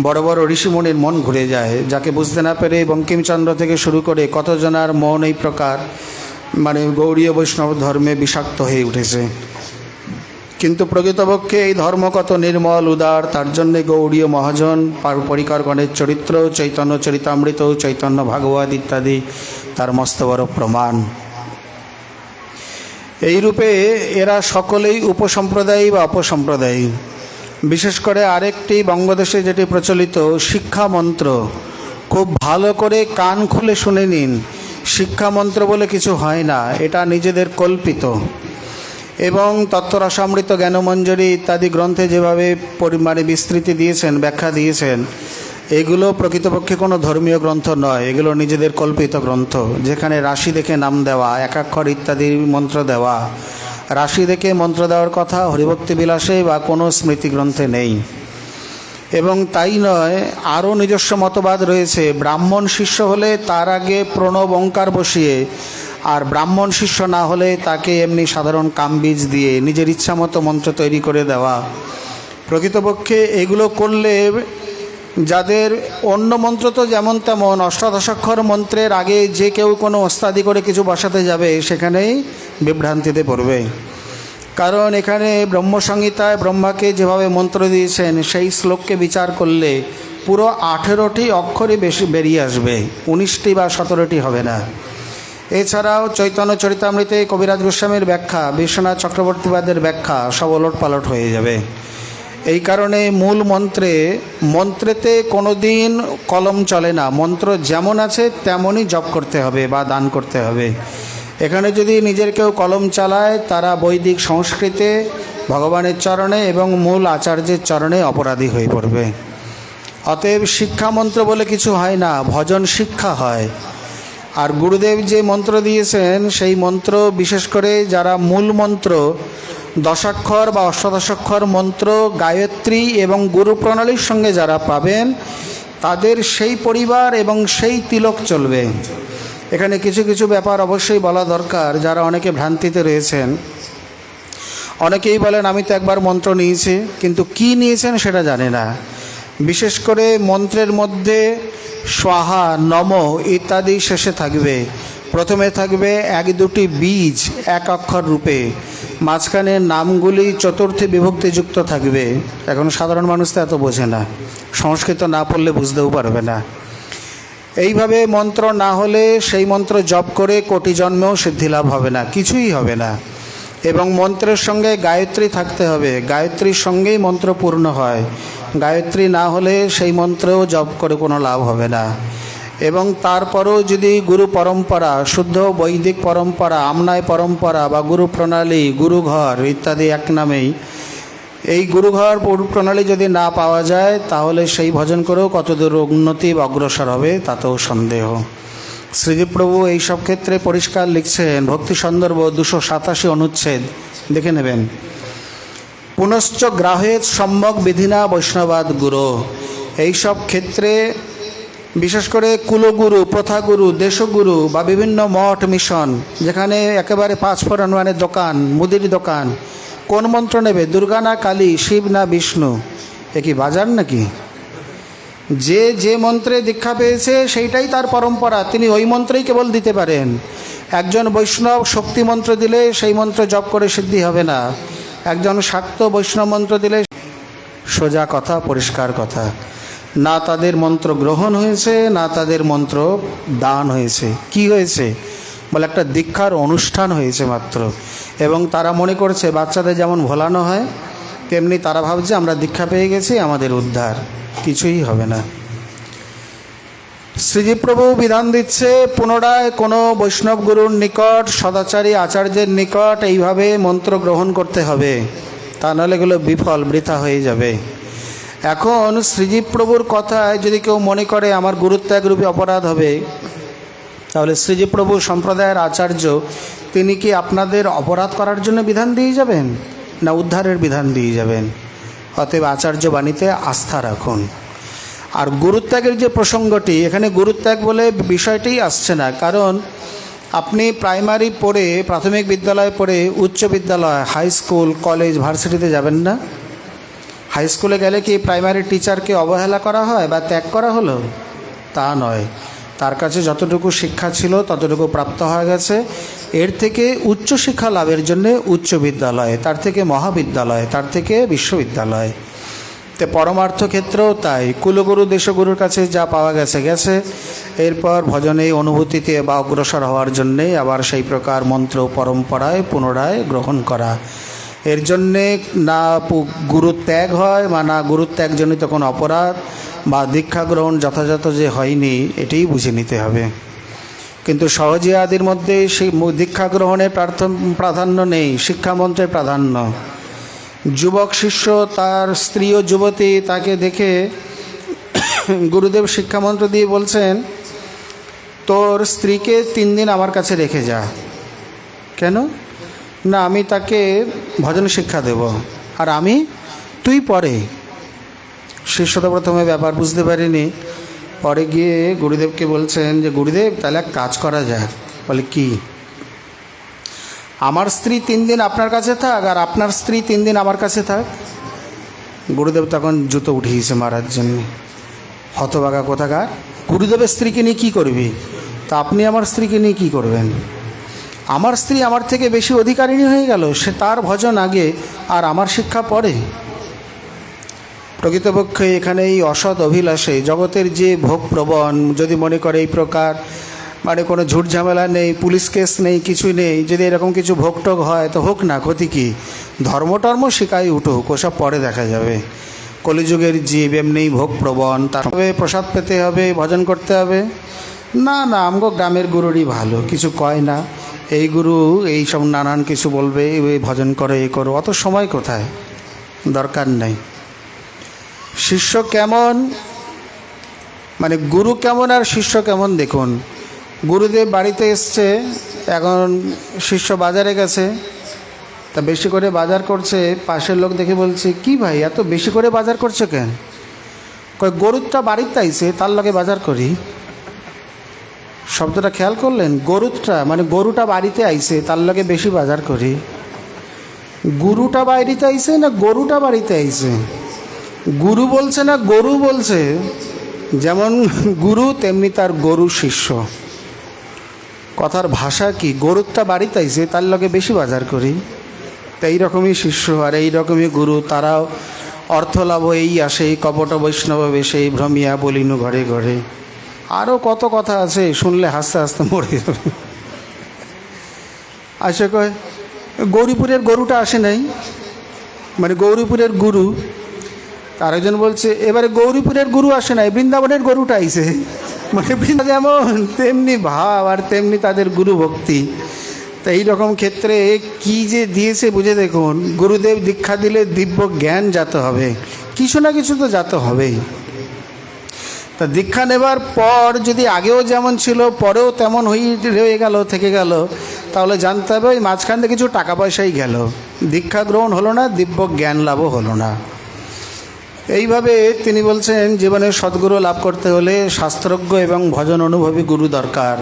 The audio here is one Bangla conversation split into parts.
বড় বড় ঋষিমণির মন ঘুরে যায়, যাকে বুঝতে না পেরে বঙ্কিমচন্দ্র থেকে শুরু করে কতজনার মন এই প্রকার মানে গৌড়ীয় বৈষ্ণব ধর্মে বিষাক্ত হয়ে উঠেছে। কিন্তু প্রকৃতপক্ষে এই ধর্ম কত নির্মল, উদার, তার জন্যে গৌড়ীয় মহাজন পার- পরিকরগণের চরিত্র, চৈতন্য চরিতামৃত, চৈতন্য ভাগবত ইত্যাদি, তার মস্ত বড় প্রমাণ। এই রূপে এরা সকলেই উপসম্প্রদায়ী বা অপসম্প্রদায়ী। বিশেষ করে আরেকটি বঙ্গদেশে যেটি প্রচলিত শিক্ষা মন্ত্র খুব ভালো করে কান খুলে শুনে নিন। শিক্ষা মন্ত্র বলে কিছু হয় না, এটা নিজেদের কল্পিত। এবং তত্ত্বরসামৃত জ্ঞানমঞ্জরি ইত্যাদি গ্রন্থে যেভাবে পরিমাণে বিস্তৃতি দিয়েছেন, ব্যাখ্যা দিয়েছেন, এগুলো প্রকৃতপক্ষে কোনো ধর্মীয় গ্রন্থ নয়। এগুলো নিজেদের কল্পিত গ্রন্থ, যেখানে রাশি দেখে নাম দেওয়া একাক্ষর ইত্যাদি মন্ত্র দেওয়া রাশি দেখে মন্ত্র দেওয়ার কথা হরিভক্তি বিলাসে বা কোনো স্মৃতি গ্রন্থে নেই। এবং তাই নয়, আরও নিজস্ব মতবাদ রয়েছে, ব্রাহ্মণ শিষ্য হলে তার আগে প্রণব অঙ্কার বসিয়ে, আর ব্রাহ্মণ শিষ্য না হলে তাকে এমনি সাধারণ কামবীজ দিয়ে নিজের ইচ্ছা মতো মন্ত্র তৈরি করে দেওয়া। প্রকৃতপক্ষে এগুলো করলে যাদের অন্য মন্ত্র তো যেমন তেমন, অষ্টাদশাক্ষর মন্ত্রের আগে যে কেউ কোনো ওস্তাদি করে কিছু বসাতে যাবে, সেখানেই বিভ্রান্তিতে পড়বে। কারণ এখানে ব্রহ্মসংহিতায় ব্রহ্মাকে যেভাবে মন্ত্র দিয়েছেন, সেই শ্লোককে বিচার করলে পুরো আঠেরোটি অক্ষরই বেশি বেরিয়ে আসবে, উনিশটি বা সতেরোটি হবে না। এছাড়াও চৈতন্য চরিতামৃতে কবিরাজ গোস্বামীর ব্যাখ্যা, বিশ্বনাথ চক্রবর্তীবাদের ব্যাখ্যা সব ওলট পালট হয়ে যাবে। এই কারণে মূল মন্ত্রে, মন্ত্রেতে কোনো দিন কলম চলে না, মন্ত্র যেমন আছে তেমনই জপ করতে হবে বা দান করতে হবে। এখানে যদি নিজের কেউ কলম চালায়, তারা বৈদিক সংস্কৃতে, ভগবানের চরণে এবং মূল আচার্যের চরণে অপরাধী হয়ে পড়বে। অতএব শিক্ষা মন্ত্র বলে কিছু হয় না, ভজন শিক্ষা হয়। আর গুরুদেব যে মন্ত্র দিয়েছেন, সেই মন্ত্র বিশেষ করে যারা মূল মন্ত্র, দশাক্ষর বা অষ্টাদশাক্ষর মন্ত্র, গায়ত্রী এবং গুরু প্রণালীর সঙ্গে যারা পাবেন, তাদের সেই পরিবার এবং সেই তিলক চলবে। এখানে কিছু কিছু ব্যাপার অবশ্যই বলা দরকার, যারা অনেকে ভ্রান্তিতে রয়েছেন। অনেকেই বলেন, আমি তো একবার মন্ত্র নিয়েছি, কিন্তু কি নিয়েছেন সেটা জানে না। বিশেষ করে মন্ত্রের মধ্যে স্বাহা নম ইত্যাদি শেষে থাকবে। প্রথমে থাকবে এক দুটি বীজ, এক অক্ষর রূপে। মাঝখানে নামগুলি চতুর্থী বিভক্তিযুক্ত থাকবে। এখন সাধারণ মানুষ তো এত বোঝে না। সংস্কৃত না পড়লে বুঝতেও পারবে না। এইভাবে মন্ত্র না হলে সেই মন্ত্র জপ করে কোটি জন্মেও সিদ্ধিলাভ হবে না, কিছুই হবে না। এবং মন্ত্রের সঙ্গে গায়ত্রী থাকতে হবে। গায়ত্রীর সঙ্গেই মন্ত্র পূর্ণ হয়। গায়ত্রী না হলে সেই মন্ত্রেও জপ করে কোনো লাভ হবে না। এবং তারপরেও যদি গুরু পরম্পরা, শুদ্ধ বৈদিক পরম্পরা আমনায় পরম্পরা বা গুরু প্রণালী, গুরুঘর ইত্যাদি এক নামেই এই গুরুঘর পুরু প্রণালী যদি না পাওয়া যায়, তাহলে সেই ভজন করেও কতদূর উন্নতি বা অগ্রসর হবে তাতেও সন্দেহ। শ্রীজীপ্রভু এই সব ক্ষেত্রে পরিষ্কার লিখছেন, ভক্তি সন্দর্ভ দুশো সাতাশি অনুচ্ছেদ। দেখে নেবেন। পুনশ্চ গ্রাহেত সম্যক বিধিনা বৈষ্ণবাদ গুরু। এইসব ক্ষেত্রে বিশেষ করে কুলগুরু, প্রথাগুরু, দেশগুরু বা বিভিন্ন মঠ মিশন, যেখানে একেবারে পাঁচ ফোরন মানে দোকান, মুদির দোকান কোন মন্ত্র নেবে? দুর্গা না কালী? শিব না বিষ্ণু? এ কি বাজার নাকি? যে যে মন্ত্রে দীক্ষা পেয়েছে, সেইটাই তার পরম্পরা। তিনি ওই মন্ত্রেই কেবল দিতে পারেন। একজন বৈষ্ণব শক্তি মন্ত্র দিলে সেই মন্ত্র জপ করে সিদ্ধি হবে না। একজন শাক্ত বৈষ্ণব মন্ত্র দিলে সোজা কথা, পরিষ্কার কথা। না তাদের মন্ত্র গ্রহণ হয়েছে, না তাদের মন্ত্র দান হয়েছে। কি হয়েছে? বলে একটা দীক্ষার অনুষ্ঠান হয়েছে মাত্র। এবং তারা মনে করছে, বাচ্চাদের যেমন ভোলানো হয়, তেমনি তারা ভাবছে আমরা দীক্ষা পেয়ে গেছি, আমাদের উদ্ধার। কিছুই হবে না। শ্রীজীপ্রভু বিধান দিচ্ছে, পুনরায় কোনো বৈষ্ণব গুরুর নিকট, সদাচারী আচার্যের নিকট এইভাবে মন্ত্র গ্রহণ করতে হবে। তা নাহলে এগুলো বিফল, বৃথা হয়ে যাবে। এখন শ্রীজীব প্রভুর কথায় যদি কেউ মনে করে, আমার গুরুত্যাগ রূপে অপরাধ হবে তাহলে শ্রীজীব প্রভু সম্প্রদায়ের আচার্য, তিনি কি আপনাদের অপরাধ করার জন্য বিধান দিয়ে যাবেন? না উদ্ধারের বিধান দিয়ে যাবেন? অতএব আচার্য বাণীতে আস্থা রাখুন। আর গুরুত্যাগের যে প্রসঙ্গটি, এখানে গুরুত্যাগ বলে বিষয়টি আসছে না। কারণ আপনি প্রাইমারি পড়ে, প্রাথমিক বিদ্যালয়ে পড়ে, উচ্চ বিদ্যালয়, হাই স্কুল, কলেজ, ভার্সিটিতে যাবেন না? হাই স্কুলে গেলে কি প্রাইমারি টিচারকে অবহেলা করা হয় বা ত্যাগ করা হলো? তা নয়। তার কাছে যতটুকু শিক্ষা ছিল, ততটুকু প্রাপ্ত হয়ে গেছে। এর থেকে উচ্চ শিক্ষা লাভের জন্য উচ্চ বিদ্যালয়, তার থেকে মহাবিদ্যালয়, তার থেকে বিশ্ববিদ্যালয়। তে পরমার্থ ক্ষেত্রেও তাই। কুলগুরু, দেশগুরুর কাছে যা পাওয়া গেছে গেছে। এরপর ভজনে অনুভূতিতে বা অগ্রসর হওয়ার জন্যে আবার সেই প্রকার মন্ত্র পরম্পরায় পুনরায় গ্রহণ করা। এর জন্যে না পু- গুরু ত্যাগ হয়, বা না গুরু ত্যাগজনিত কোনো অপরাধ, বা দীক্ষা গ্রহণ যথাযথ যে হয়নি, এটাই বুঝে নিতে হবে। কিন্তু সহজে আদির মধ্যে সেই দীক্ষা গ্রহণের প্রাধান্য নেই শিক্ষামন্ত্রের প্রাধান্য। যুবক শিষ্য তার স্ত্রী ও যুবতী তাকে দেখে গুরুদেব শিক্ষামন্ত্র দিয়ে বলছেন, তোর স্ত্রীকে তিন দিন আমার কাছে রেখে যা। কেন? না, আমি তাকে ভজন শিক্ষা দেব। আর আমি, তুই পরে। শিষ্য তো প্রথমে ব্যাপার বুঝতে পারিনি। পরে গিয়ে গুরুদেবকে বলছেন যে, গুরুদেব, তাহলে এক কাজ করা যায়। বলে, কি? আমার স্ত্রী তিন দিন আপনার কাছে থাক, আর আপনার স্ত্রী তিন দিন আমার কাছে থাক। গুরুদেব তখন জুতো উঠিয়েছে মারার জন্য। হতবাগা কোথাকার? গুরুদেবের স্ত্রীকে নিয়ে কী করবি? তা আপনি আমার স্ত্রীকে নিয়ে কী করবেন? আমার স্ত্রী আমার থেকে বেশি অধিকারিণী হয়ে গেল, সে তার ভজন আগে আর আমার শিক্ষা পরে। প্রকৃতপক্ষে এখানে এই অসৎ অভিলাষে, জগতের যে ভোগ প্রবণ, যদি মনে করে এই প্রকার মানে কোনো ঝুট ঝামেলা নেই, পুলিশ কেস নেই, কিছু নেই, যদি এরকম কিছু ভোগটোগ হয়, তো হোক না, ক্ষতি কী? ধর্মটর্ম শিকাই উঠুক, ওসব পরে দেখা যাবে। কলিযুগের জীব এমনি ভোগ প্রবণ, তার হবে প্রসাদ পেতে হবে, ভজন করতে হবে। না না, আমগো গ্রামের গুরুরই ভালো, কিছু কয় না। এই গুরু, এই সব নানান কিছু বলবে এই ভজন করো এই করো। অত সময় কোথায়? দরকার নেই। শিষ্য কেমন? মানে গুরু কেমন আর শিষ্য কেমন দেখুন। গুরুদেব বাড়িতে এসছে, এখন শিষ্য বাজারে গেছে। তা বেশি করে বাজার করছে, পাশের লোক দেখে বলছে, কি ভাই, এত বেশি করে বাজার করছে কেন? কয় গরুরটা বাড়িতে আইছে, তার লগে বাজার করি। শব্দটা খেয়াল করলেন? গরুরটা মানে গরুটা বাড়িতে আইছে, তার লগে বেশি বাজার করি। গুরুটা বাড়িতে আইছে না গরুটা বাড়িতে আইছে? গুরু বলছে না গরু বলছে? যেমন গুরু, তেমনি তার গরু শিষ্য। কথার ভাষা কি? গরুরটা বাড়িতে আইছে, তার লগে বেশি বাজার করি। তো এইরকমই শিষ্য আর এইরকমই গুরু, তারাও অর্থ লাভ এই আসে, কপট বৈষ্ণব বেশে, ভ্রমিয়া বলিনু ঘরে ঘরে। আরও কত কথা আছে, শুনলে হাসতে হাসতে মরে যাবে। আসে কয় গৌরীপুরের গরুটা আসে নাই। মানে গৌরীপুরের গুরু। তার আরেকজন বলছে, এবারে গৌরীপুরের গুরু আসে নাই, বৃন্দাবনের গরুটা আইছে। মানে বৃন্দা যেমন, তেমনি ভাব আর তেমনি তাদের গুরু ভক্তি। তা এইরকম ক্ষেত্রে কি যে দিয়েছে বুঝে দেখুন। গুরুদেব দীক্ষা দিলে দিব্য জ্ঞান যাতে হবে। কিছু না কিছু তো যাতে হবেই। তা দীক্ষা নেবার পর যদি আগেও যেমন ছিল, পরেও তেমন হয়ে রয়ে গেল, থেকে গেল, তাহলে জানতে হবে ওই মাঝখান থেকে কিছু টাকা পয়সাই গেল। দীক্ষা গ্রহণ হলো না, দিব্য জ্ঞান লাভও হলো না। এইভাবে তিনি বলছেন, জীবনে সদ্গুরু লাভ করতে হলে শাস্ত্রজ্ঞ এবং ভজন অনুভবী গুরু দরকার,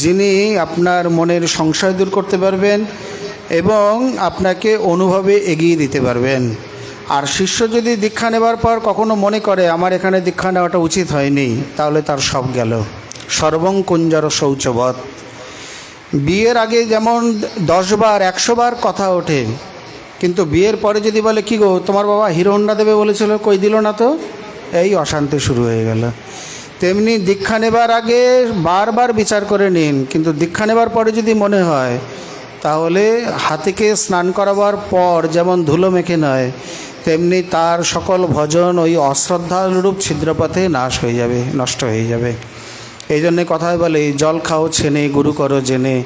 যিনি আপনার মনের সংশয় দূর করতে পারবেন এবং আপনাকে অনুভবে এগিয়ে দিতে পারবেন। আর শিষ্য যদি দীক্ষা নেবার পর কখনো মনে করে, আমার এখানে দীক্ষা নেওয়াটা উচিত হয়নি, তাহলে তার সব গেল। সর্বং কুঞ্জর শৌচবধ বিয়ের আগে যেমন দশবার একশোবার কথা ওঠে, কিন্তু বিয়ের পরে যদি বলে, কি গো, তোমার বাবা হিরো হন্ডা দেবে বলেছিল, কই দিল না তো? এই অশান্তি শুরু হয়ে গেল। তেমনি দীক্ষা নেবার আগে বারবার বিচার করে নিন, কিন্তু দীক্ষা নেবার পরে যদি মনে হয়, তাহলে হাতিকে স্নান করাবার পর যেমন ধুলো মেখে নয় তেমনি তার সকল ভজন ওই অশ্রদ্ধারূপ ছিদ্রপথে নাশ হয়ে যাবে, নষ্ট হয়ে যাবে। এই জন্যে কথায় বলে, জল খাও, ছেনে, গুরু করো, জেনে।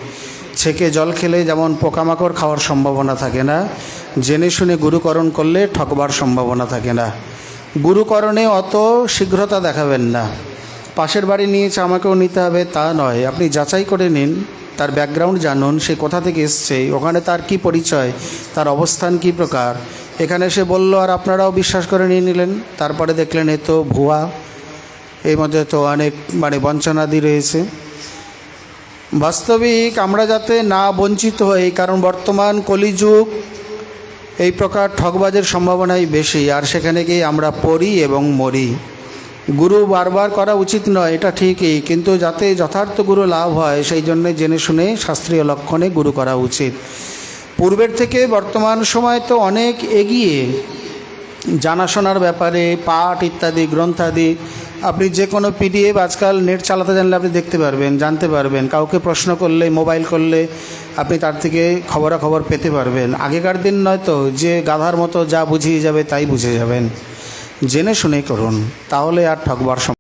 ছেকে জল খেলে যেমন পোকামাকড় খাওয়ার সম্ভাবনা থাকে না, জেনে শুনে গুরুকরণ করলে ঠকবার সম্ভাবনা থাকে না। গুরুকরণে অত শীঘ্রতা দেখাবেন না। পাশের বাড়ি নিয়েছে আমাকেও নিতে হবে, তা নয়। আপনি যাচাই করে নিন, তার ব্যাকগ্রাউন্ড জানুন, সে কোথা থেকে এসছে, ওখানে তার কি পরিচয়, তার অবস্থান কি প্রকার। এখানে সে বলল, আর আপনারাও বিশ্বাস করে নিয়ে নিলেন? তারপরে দেখলেন, এ তো ভুয়া। এই মধ্যে তো অনেক মানে বঞ্চনাদি রয়েছে। বাস্তবিক আমরা যাতে না বঞ্চিত হই, কারণ বর্তমান কলিযুগ, এই প্রকার ঠকবাজের সম্ভাবনাই বেশি, আর সেখানে গিয়ে আমরা পড়ি এবং মরি। গুরু বারবার করা উচিত নয়, এটা ঠিকই। কিন্তু যাতে যথার্থ গুরু লাভ হয়, সেই জন্য জেনে শুনে শাস্ত্রীয় লক্ষণে গুরু করা উচিত। পূর্বের থেকে বর্তমান সময় তো অনেক এগিয়ে। জানাশোনার ব্যাপারে, পাঠ ইত্যাদি, গ্রন্থাদি, আপনি যে কোনো পিডিএফ আজকাল নেট চালাতে জানলে আপনি দেখতে পারবেন, জানতে পারবেন। কাউকে প্রশ্ন করলে, মোবাইল করলে আপনি তার থেকে খবরাখবর পেতে পারবেন। আগেকার দিন নয়তো, যে গাধার মতো যা বুঝিয়ে যাবে তাই বুঝে যাবেন। জেনে শুনে করুন তাহলে আর ঠকবার